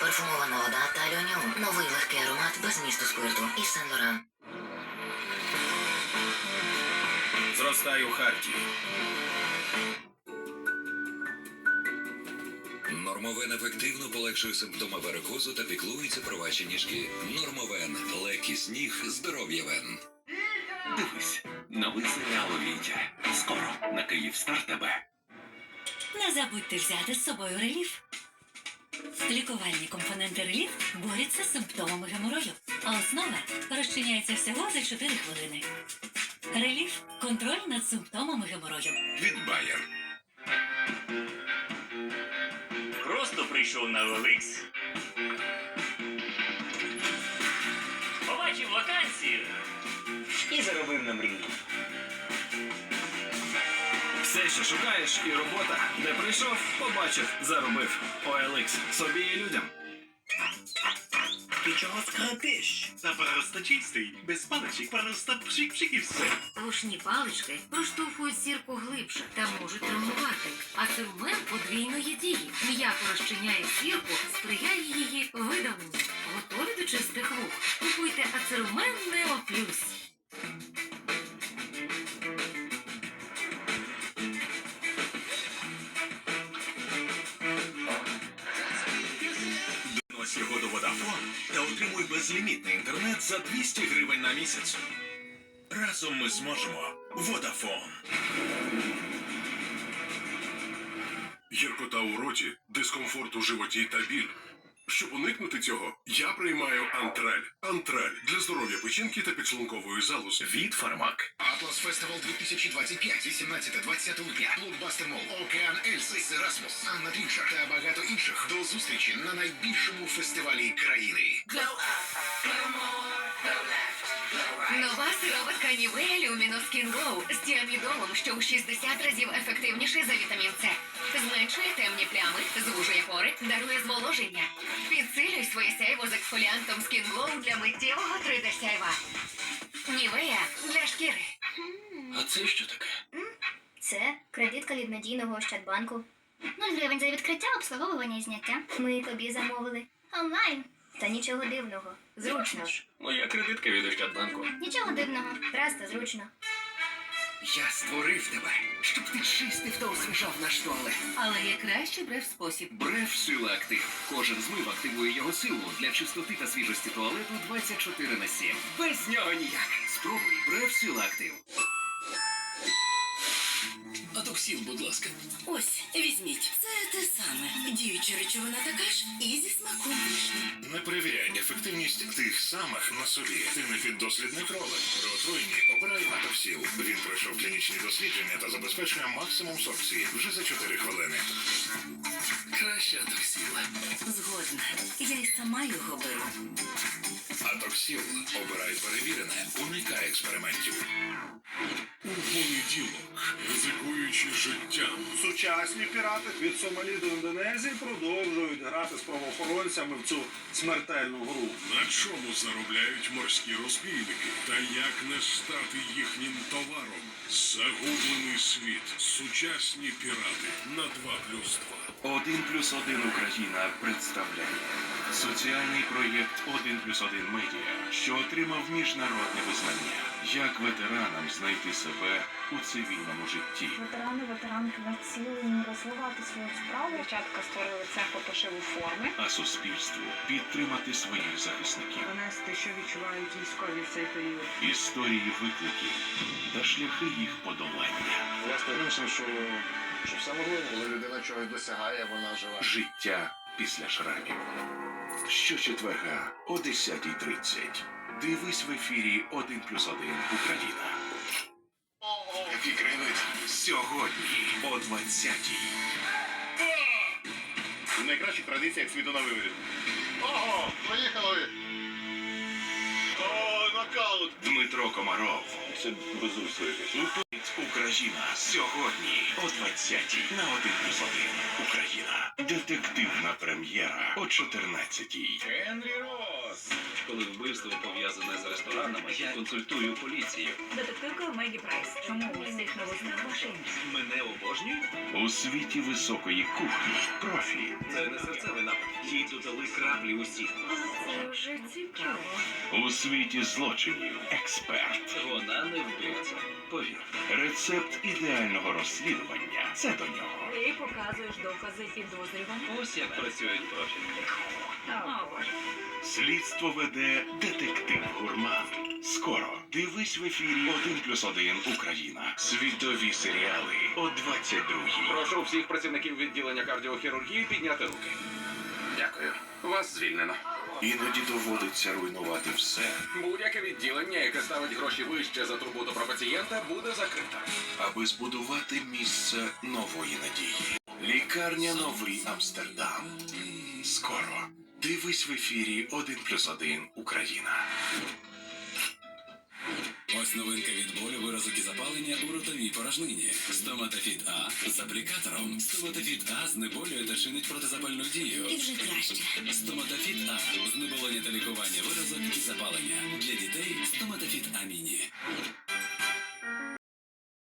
Парфумована вода та Льоню. Новий легкий аромат без місту спирту. І Сен Лоран. Зростай у Харті. Нормовен ефективно полегшує симптоми варикозу та піклується про ваші ніжки. Нормовен легкість ніг, здоров'я вен. Дивись, новий серіал Вітя. Скоро на Київстар тебе. Не забудьте взяти з собою реліф. Лікувальні компоненти реліф борються з симптомами геморою, а основа розчиняється всього за 4 хвилини. Реліф контроль над симптомами геморою. Від Байер. Просто прийшов на OLX. Побачив вакансію. І заробив на мрію. Що шукаєш, і робота. Де прийшов, побачив, заробив. OLX. Собі і людям. Ти чого скрипиш? Та просто чистий. Без паличок, просто пшик-пшик і все. Рушні палички проштовхують сірку глибше та можуть травмувати. А цирмен подвійної дії. М'яко розчиняє сірку, сприяє її видавленню. Готові до чистих рук? Купуйте ацермен Нео Плюс. Отримуй безлімітний інтернет за 200 гривень на місяць. Разом ми зможемо. Водафон. Гіркота у роті, дискомфорт у животі та біль. Щоб уникнути цього, я приймаю антраль. Антраль для здоров'я печінки та підшлункової залози. Від Фармак. Атлас Фестивал 2025, 18-20 липня. Блокбастер Мол, Океан Ельзи, Ерасмус, Анна Трінчер та багато інших. До зустрічі на найбільшому фестивалі країни. Нова сироватка Нівея Люміно Skin Glow з діамідолом, що у 60 разів ефективніший за вітамін С. Зменшує темні плями, звужує пори, дарує зволоження. Підсилюй своє сяйво з ексфоліантом Skin Glow для миттєвого 3D сяйва. Нівея для шкіри. А це що таке? Це кредитка від надійного Ощадбанку. 0 гривень за відкриття, обслуговування і зняття. Ми тобі замовили. Онлайн. Та нічого дивного. Зручно. Моя кредитка від Ощадбанку. Нічого дивного. Просто зручно. Я створив тебе, щоб ти чистив та освіжав наш туалет. Але є кращий брев спосіб. Брев сила актив. Кожен змив активує його силу для чистоти та свіжості туалету 24 на 7. Без нього ніяк. Спробуй брев сила актив. Атоксіл, будь ласка. Ось, візьміть. Це те саме. Діюча речовина така ж і зі смаком вишні. Не перевіряй ефективність тих самих на собі. Ти не піддослідний кролик. При отруєнні обирай Атоксіл. Він пройшов клінічні дослідження та забезпечує максимум сорбції вже за 4 хвилини. Краще атоксіл. Згодна. Я й сама його беру. Атоксіл. Обирай перевірене. Уникай експериментів. Понеділок, ризикуючи життям. Сучасні пірати від Сомалі до Індонезії продовжують грати з правоохоронцями в цю смертельну гру. На чому заробляють морські розбійники? Та як не стати їхнім товаром? Загублений світ. Сучасні пірати на 2 плюс 2. Один плюс один Україна представляє соціальний проєкт Один плюс один медіа, що отримав міжнародне визнання. Як ветеранам знайти себе у цивільному житті? Ветерани, ветеранки націлені розвивати свою справу. Дівчатка створили цех по пошиву форми. А суспільству підтримати своїх захисників. Донести, що відчувають військові в цей період. Історії викликів та шляхи їх подолання. Власне іншим, що, що все можливо, коли людина чогось досягає, вона живе. Життя після шрамів. Щочетверга о 10.30. Дивись в ефірі 1 плюс 1 Україна. Який краєвид. Сьогодні о 20.00. В найкращих традиціях світу на виворіт. Ого, поїхали! Нокаут! Дмитро Комаров. Це безумство якесь. Україна. Сьогодні о 20.00 на 1 плюс 1 Україна. Детективна прем'єра о 14.00. Генрі Росс! Коли вбивство пов'язане з ресторанами, я консультую поліцію. Детективка Мегі Прайс. Чому у всіх новостях ім'я? Мене обожнюють? У світі високої кухні профі Це не серцевий напад. Їй додали краплі усі. Це вже цікаво. у світі злочинів експерт. Вона не вбивця. Повір. Рецепт ідеального розслідування це до нього. Ти показуєш докази підозрюваних. Ось як працюють профі. Слідство веде детектив Гурман. Скоро дивись в ефірі 1 плюс 1 Україна. Світові серіали о 22-й. Прошу всіх працівників відділення кардіохірургії підняти руки. Дякую. Вас звільнено. Іноді доводиться руйнувати все, Будь-яке відділення, яке ставить гроші вище за турботу про пацієнта, буде закрите. аби збудувати місце нової надії. Лікарня Новий Амстердам. Скоро. Дивись в ефірі 1 плюс 1 Україна. Ось новинка від болю, виразок і запалення у ротовій порожнині. Стоматофіт А з аплікатором. Стоматофіт А знеболює та чинить протизапальну дію. І вже краще. Стоматофіт А знеболення та лікування виразок і запалення. Для дітей стоматофіт А міні.